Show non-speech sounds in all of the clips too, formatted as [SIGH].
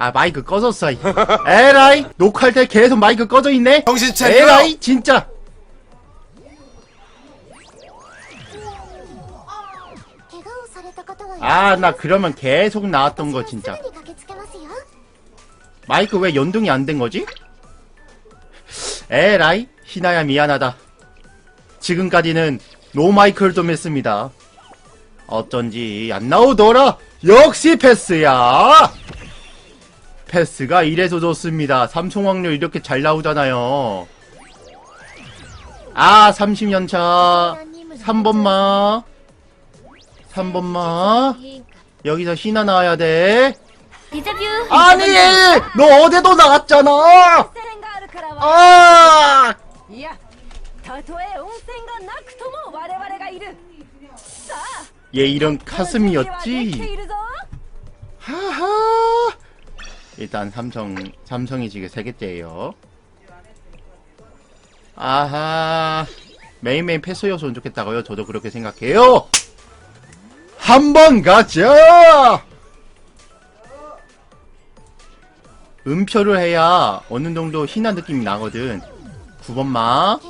아 마이크 꺼졌어. 이. 에라이 녹화할 때 계속 마이크 꺼져 있네? 정신 차려! 에라이 진짜. 아 나 그러면 계속 나왔던 거 진짜. 마이크 왜 연동이 안 된 거지? 에라이 희나야 미안하다. 지금까지는 노마이크를 좀 했습니다. 어쩐지 안 나오더라. 역시 패스야. 패스가 이래서 좋습니다. 삼총 확률 이렇게 잘 나오잖아요. 아 30년차 3번마 3번마 여기서 신화 나와야 돼 아니 너 어제도 나왔잖아! 아 얘 이런 가슴이었지? 일단 삼성 삼성이 지금 세 개째예요. 아하 메인 메인 패스였으면 좋겠다고요. 저도 그렇게 생각해요. 한번 가자. 음표를 해야 어느 정도 희한 느낌이 나거든. 9번마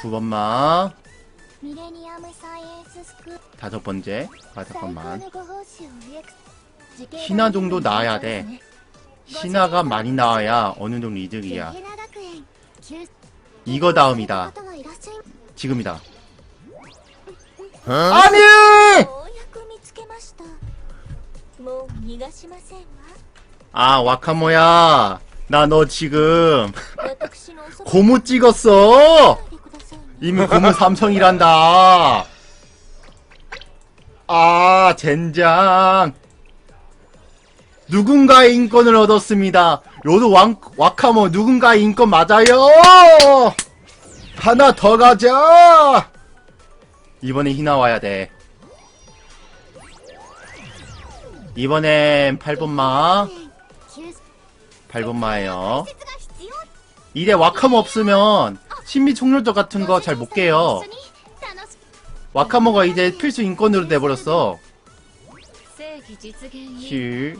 9번마 다섯 번째 다섯 번만. 신화 정도 나와야 돼. 신화가 많이 나와야 어느 정도 이득이야. 이거 다음이다. 지금이다. 아니! 아, 와카모야. 나 너 지금 [LAUGHS] 고무 찍었어. 이미 고무 삼성이란다. 아, 젠장. 누군가의 인권을 얻었습니다. 로드 왕, 와카모 누군가의 인권 맞아요. 하나 더 가자. 이번에 희나 와야 돼. 이번엔 8번마 8번마예요 이래 와카모 없으면 신비 총률도 같은 거 잘 못 깨요 와카모가 이제 필수 인권으로 돼버렸어 힐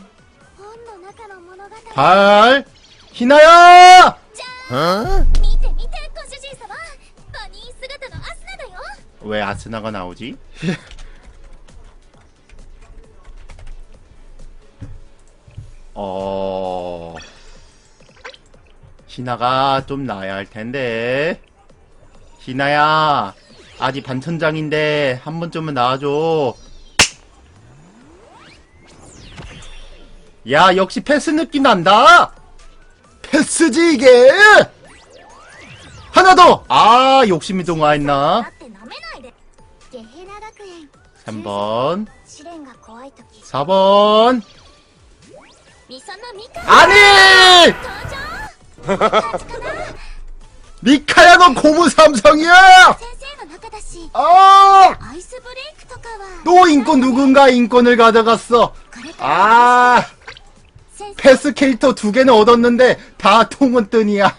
발 히나야 어? 왜 아스나가 나오지? [LAUGHS] 어... 희나가 좀 나아야 할 텐데. 희나야, 아직 반천장인데 한 번쯤은 나와줘. 야, 역시 패스 느낌 난다. 패스지 이게. 하나 더. 아, 욕심이 좀 와 だ 있나? って舐めないでゲヘナ学園 3번, 試練が怖い時 4번. ミサナミカ 아니! 登場 미카야 너 고무 삼성이야! 先生の中だし 아! アイスブレイクとかは 또 인권 누군가 인권을 가져갔어. これから 아! 패스 캐릭터 두 개는 얻었는데 다 통은 뜬이야.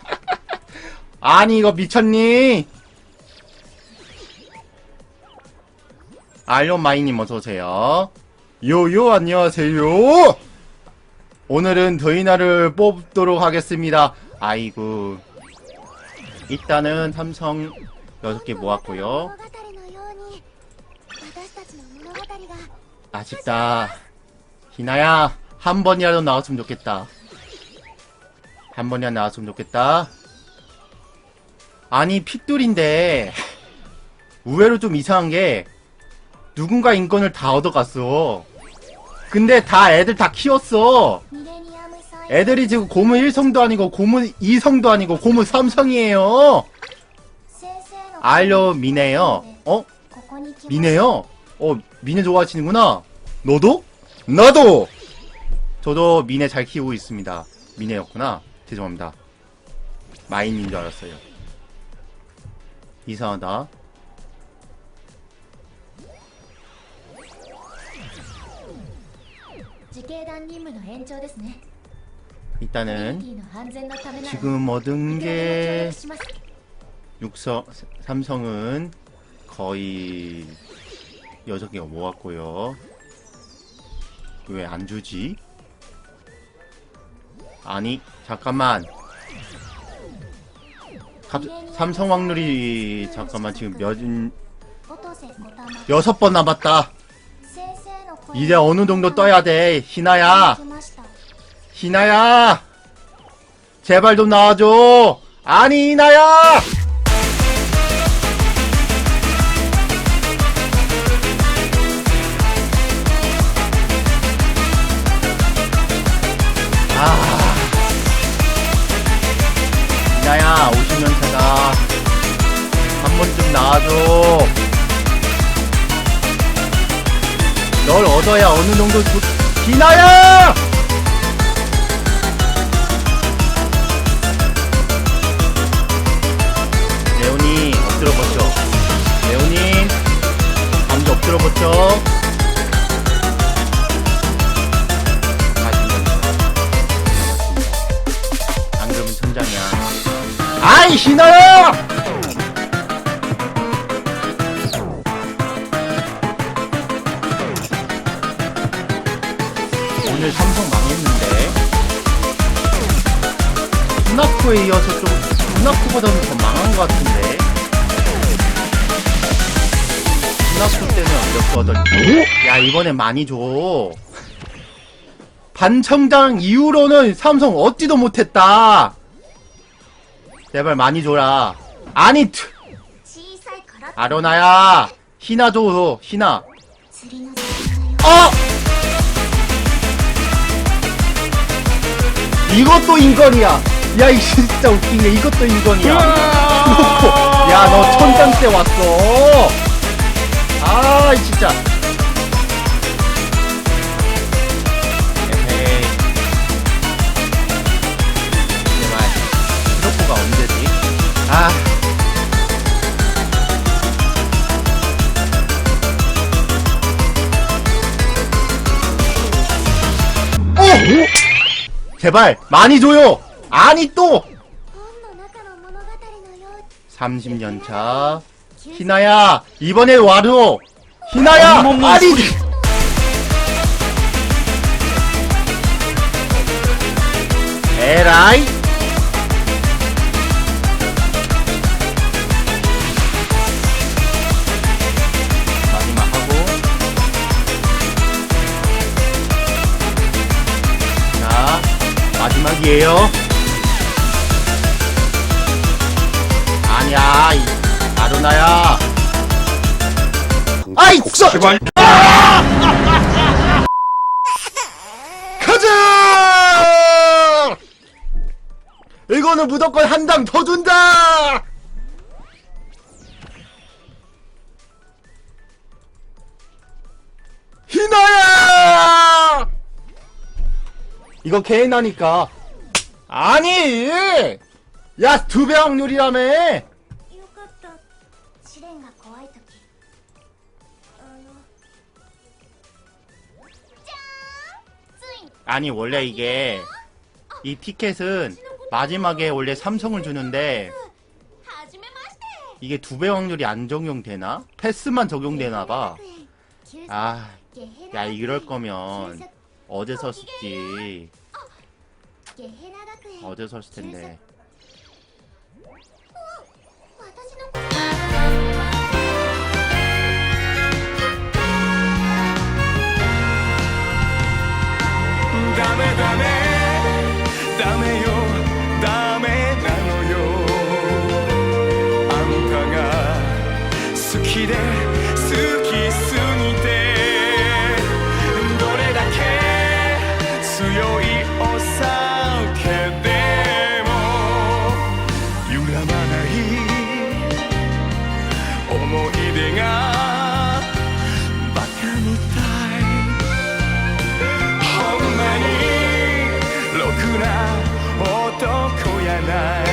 [LAUGHS] 아니 이거 미쳤니? 알론마이님 어서오세요. 요요 안녕하세요. 오늘은 더이나를 뽑도록 하겠습니다. 아이고 일단은 삼성 6개 모았고요. 아쉽다. 희나야 한 번이라도 나왔으면 좋겠다. 한 번이라도 나왔으면 좋겠다. 아니 핏돌인데 의외로 좀 이상한 게 누군가 인권을 다 얻어갔어. 근데 다 애들 다 키웠어. 애들이 지금 고문 1성도 아니고 고문 2성도 아니고 고문 3성이에요. 알려 미네요. 어? 미네요? 어 미네 좋아하시는구나. 너도? 나도! 저도 미네 잘 키우고 있습니다. 미네였구나. 죄송합니다. 마인인 줄 알았어요. 이상하다. 일단은 지금 얻은 게 육성 삼성은 거의 여섯 개가 모았고요. 왜 안 주지? 아니 잠깐만. 갑, 삼성 왕누리 잠깐만 지금 몇 여섯 번 남았다. 이제 어느 정도 떠야 돼 희나야. 희나야! 제발 좀 나와줘. 아니 희나야! 나와줘. 널 얻어야 어느 정도 좋... 희나야! 레오님 엎드려 버텨 레오님 감기 엎드려 버텨 안 그러면 천장이야. 아이 희나야! 오늘 삼성 망했는데. 문나코에 이어서 좀 문나코보다는 더 망한 것 같은데. 문나코 때는 어렵거든. 야 이번에 많이 줘. 반청장 이후로는 삼성 얻지도 못했다. 제발 많이 줘라. 아니 아로나야 히나 줘 히나. 어! 이것도 인건이야. 야, 이 진짜 웃긴 게 이것도 인건이야. 놓고, 야, 너 천장 때 왔어. 아, 이 진짜. 에헤이. 제발. 히로코가 언제지? 아. 제발 많이 줘요. 아니 또! 30년 차. 희나야 이번에 와루 희나야 아니 에라이! 마지막이에요 아니야 이 아루나야. 아이 써 제발. [LAUGHS] 가자! 이거는 무조건 한장더 준다! 희나야! 이거 개인 하니까 아니 야 두 배 확률이라며 よかった試練が怖い時あのじゃーんついに 아니 원래 이게 이 티켓은 마지막에 원래 삼성을 주는데 はじめまして 이게 두 배 확률이 안 적용되나? 패스만 적용되나봐. ゲヘナ学園 아, ゲヘ 야 ナ学園 이럴 거면 旧作 어제 섰지. 어제 설을 텐데. 다메 다메 다메요 ない